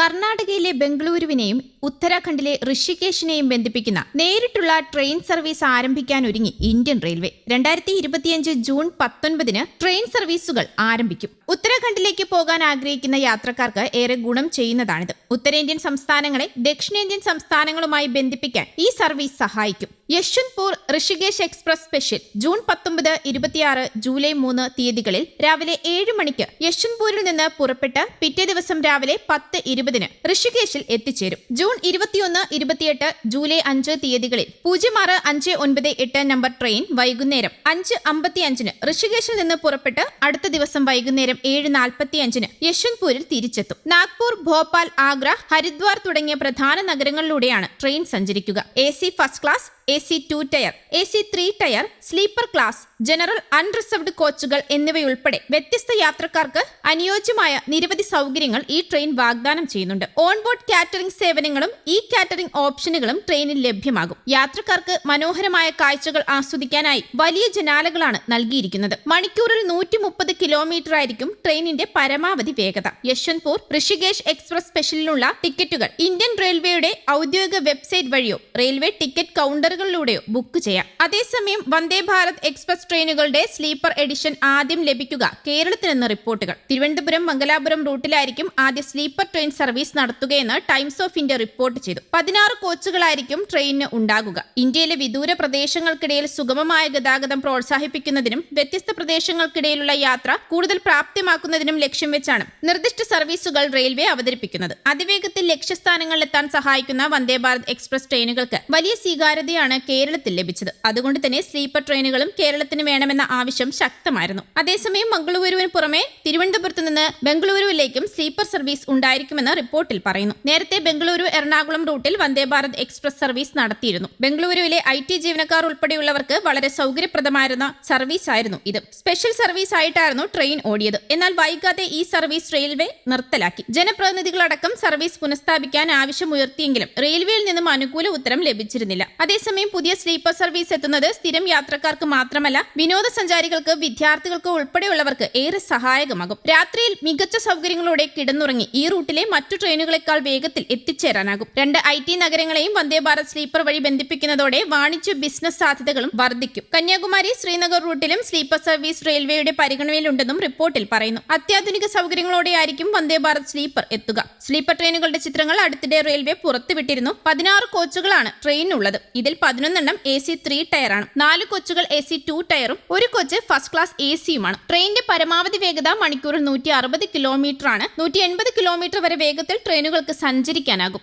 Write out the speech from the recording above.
കർണാടകയിലെ ബംഗളൂരുവിനെയും ഉത്തരാഖണ്ഡിലെ ഋഷികേശിനെയും ബന്ധിപ്പിക്കുന്ന നേരിട്ടുള്ള ട്രെയിൻ സർവീസ് ആരംഭിക്കാൻ ഒരുങ്ങി ഇന്ത്യൻ റെയിൽവേ. രണ്ടായിരത്തി ഇരുപത്തിയഞ്ച് ജൂൺ പത്തൊൻപതിന് ട്രെയിൻ സർവീസുകൾ ആരംഭിക്കും. ഉത്തരാഖണ്ഡിലേക്ക് പോകാൻ ആഗ്രഹിക്കുന്ന യാത്രക്കാർക്ക് ഏറെ ഗുണം ചെയ്യുന്നതാണിത്. ഉത്തരേന്ത്യൻ സംസ്ഥാനങ്ങളെ ദക്ഷിണേന്ത്യൻ സംസ്ഥാനങ്ങളുമായി ബന്ധിപ്പിക്കാൻ ഈ സർവീസ് സഹായിക്കും. Yeshwantpur Rishikesh express special June പത്തൊമ്പത് ഇരുപത്തിയാറ് ജൂലൈ മൂന്ന് തീയതികളിൽ രാവിലെ ഏഴ് മണിക്ക് യശ്വന്ത്പൂരിൽ നിന്ന് പുറപ്പെട്ട് പിറ്റേ ദിവസം രാവിലെ പത്ത് ഇരുപതിന് ഋഷികേശിൽ എത്തിച്ചേരും. ജൂൺ ഇരുപത്തിയൊന്ന് ഇരുപത്തിയെട്ട് ജൂലൈ അഞ്ച് തീയതികളിൽ പൂജ്യം ആറ് അഞ്ച് ഒൻപത് എട്ട് നമ്പർ ട്രെയിൻ വൈകുന്നേരം അഞ്ച് അമ്പത്തി അഞ്ചിന് ഋഷികേശിൽ നിന്ന് പുറപ്പെട്ട് അടുത്ത ദിവസം വൈകുന്നേരം ഏഴ് നാൽപ്പത്തി അഞ്ചിന് യശ്വന്ത്പൂരിൽ തിരിച്ചെത്തും. നാഗ്പൂർ ഭോപ്പാൽ ആഗ്ര ഹരിദ്വാർ തുടങ്ങിയ പ്രധാന നഗരങ്ങളിലൂടെയാണ് ട്രെയിൻ സഞ്ചരിക്കുക. A C first class A C two tier A C three tier sleeper class general unreserved കോച്ചുകൾ എന്നിവയുൾപ്പെടെ വ്യത്യസ്ത യാത്രക്കാർക്ക് അനുയോജ്യമായ നിരവധി സൗകര്യങ്ങൾ ഈ ട്രെയിൻ വാഗ്ദാനം ചെയ്യുന്നുണ്ട്. ഓൺബോർഡ് കാറ്ററിംഗ് സേവനങ്ങളും ഈ കാറ്ററിംഗ് ഓപ്ഷനുകളും ട്രെയിനിൽ ലഭ്യമാകും. യാത്രക്കാർക്ക് മനോഹരമായ കാഴ്ചകൾ ആസ്വദിക്കാനായി വലിയ ജനാലകളാണ് നൽകിയിരിക്കുന്നത്. മണിക്കൂറിൽ നൂറ്റി മുപ്പത് കിലോമീറ്റർ ആയിരിക്കും ട്രെയിനിന്റെ പരമാവധി വേഗത. യശ്വന്ത്പൂർ ഋഷികേശ് എക്സ്പ്രസ് സ്പെഷ്യലിനുള്ള ടിക്കറ്റുകൾ. ഇന്ത്യൻ റെയിൽവേയുടെ ഔദ്യോഗിക വെബ്സൈറ്റ് വഴിയോ റെയിൽവേ ടിക്കറ്റ് കൗണ്ടറുകളിലൂടെയോ ബുക്ക് ചെയ്യാം. അതേസമയം വന്ദേ ഭാരത് എക്സ്പ്രസ് ട്രെയിനുകളുടെ സ്ലീപ്പർ എഡിഷൻ ആദ്യം ലഭിക്കുക കേരളത്തിൽ നിന്ന് റിപ്പോർട്ടുകൾ. തിരുവനന്തപുരം മംഗലാപുരം റൂട്ടിലായിരിക്കും ആദ്യ സ്ലീപ്പർ ട്രെയിൻ സർവീസ് നടത്തുകയെന്ന് ടൈംസ് ഓഫ് ഇന്ത്യ റിപ്പോർട്ട് ചെയ്തു. പതിനാറ് കോച്ചുകളായിരിക്കും ട്രെയിനിന് ഉണ്ടാകുക. ഇന്ത്യയിലെ വിദൂര പ്രദേശങ്ങൾക്കിടയിൽ സുഗമമായ ഗതാഗതം പ്രോത്സാഹിപ്പിക്കുന്നതിനും വ്യത്യസ്ത പ്രദേശങ്ങൾക്കിടയിലുള്ള യാത്ര കൂടുതൽ പ്രാപ്തിമാക്കുന്നതിനും ലക്ഷ്യം വെച്ചാണ് നിർദ്ദിഷ്ട സർവീസുകൾ റെയിൽവേ അവതരിപ്പിക്കുന്നത്. അതിവേഗത്തിൽ ലക്ഷ്യസ്ഥാനങ്ങളിലെത്താൻ സഹായിക്കുന്ന വന്ദേ ഭാരത് എക്സ്പ്രസ് ട്രെയിനുകൾക്ക് വലിയ സ്വീകാര്യതയാണ് കേരളത്തിൽ ലഭിച്ചത്. അതുകൊണ്ട് തന്നെ സ്ലീപ്പർ ട്രെയിനുകളും കേരളത്തിന് വേണമെന്ന ആവശ്യം ശക്തമായിരുന്നു. അതേസമയം മംഗളൂരുവിന് പുറമെ തിരുവനന്തപുരത്ത് നിന്ന് ബംഗളൂരുവിലേക്കും സ്ലീപ്പർ സർവീസ് ഉണ്ടായിരിക്കുമെന്ന് റിപ്പോർട്ടിൽ പറയുന്നു. നേരത്തെ ബംഗളൂരു എറണാകുളം റൂട്ടിൽ വന്ദേ ഭാരത് എക്സ്പ്രസ് സർവീസ് നടത്തിയിരുന്നു. ബംഗളൂരുവിലെ ഐ ടി ജീവനക്കാർ ഉൾപ്പെടെയുള്ളവർക്ക് വളരെ സൗകര്യപ്രദമായിരുന്ന സർവീസ് ആയിരുന്നു ഇത്. സ്പെഷ്യൽ സർവീസ് ആയിട്ടായിരുന്നു ട്രെയിൻ ഓടിയത്. എന്നാൽ വൈകാതെ ഈ സർവീസ് റെയിൽവേ നിർത്തലാക്കി. ജനപ്രതിനിധികളടക്കം സർവീസ് പുനഃസ്ഥാപിക്കാൻ ആവശ്യമുയർത്തിയെങ്കിലും റെയിൽവേയിൽ നിന്നും അനുകൂല ഉത്തരം ലഭിച്ചിരുന്നില്ല. അതേസമയം പുതിയ സ്ലീപ്പർ സർവീസ് എത്തുന്നത് സ്ഥിരം യാത്രക്കാർക്ക് മാത്രമല്ല വിനോദസഞ്ചാരികൾക്ക് വിദ്യാർത്ഥികൾക്ക് ഉൾപ്പെടെയുള്ളവർക്ക് ഏറെ സഹായകമാകും. രാത്രിയിൽ മികച്ച സൗകര്യങ്ങളോടെ കിടന്നുറങ്ങി ഈ റൂട്ടിലെ മറ്റു ട്രെയിനുകളെക്കാൾ വേഗത്തിൽ എത്തിച്ചേരാനാകും രണ്ട് ഐ ടി നഗരങ്ങളെയും വന്ദേ ഭാരത് സ്ലീപ്പർ വഴി ബന്ധിപ്പിക്കുന്നതോടെ വാണിജ്യ ബിസിനസ് സാധ്യതകളും വർദ്ധിക്കും. കന്യാകുമാരി ശ്രീനഗർ റൂട്ടിലും സ്ലീപ്പർ സർവീസ് റെയിൽവേയുടെ പരിഗണനയിലുണ്ടെന്നും റിപ്പോർട്ടിൽ പറയുന്നു. അത്യാധുനിക സൗകര്യങ്ങളോടെയായിരിക്കും വന്ദേ ഭാരത് സ്ലീപ്പർ എത്തുക. സ്ലീപ്പർ ട്രെയിനുകളുടെ ചിത്രങ്ങൾ അടുത്തിടെ റെയിൽവേ പുറത്തുവിട്ടിരുന്നു. പതിനാറ് കോച്ചുകളാണ് ട്രെയിനുള്ളത് ഇതിൽ പതിനൊന്നെണ്ണം എ സി ത്രീ ടയറാണ്. നാല് കോച്ചുകൾ എ സി ടു ടയറും ഒരു കോച്ച് ഫസ്റ്റ് ക്ലാസ് എ സിയുമാണ്. ട്രെയിനിന്റെ പരമാവധി വേഗത മണിക്കൂറിൽ നൂറ്റി അറുപത് കിലോമീറ്റർ ആണ് നൂറ്റി എൺപത് കിലോമീറ്റർ വരെ വേഗത്തിൽ ട്രെയിനുകൾക്ക് സഞ്ചരിക്കാനാകും.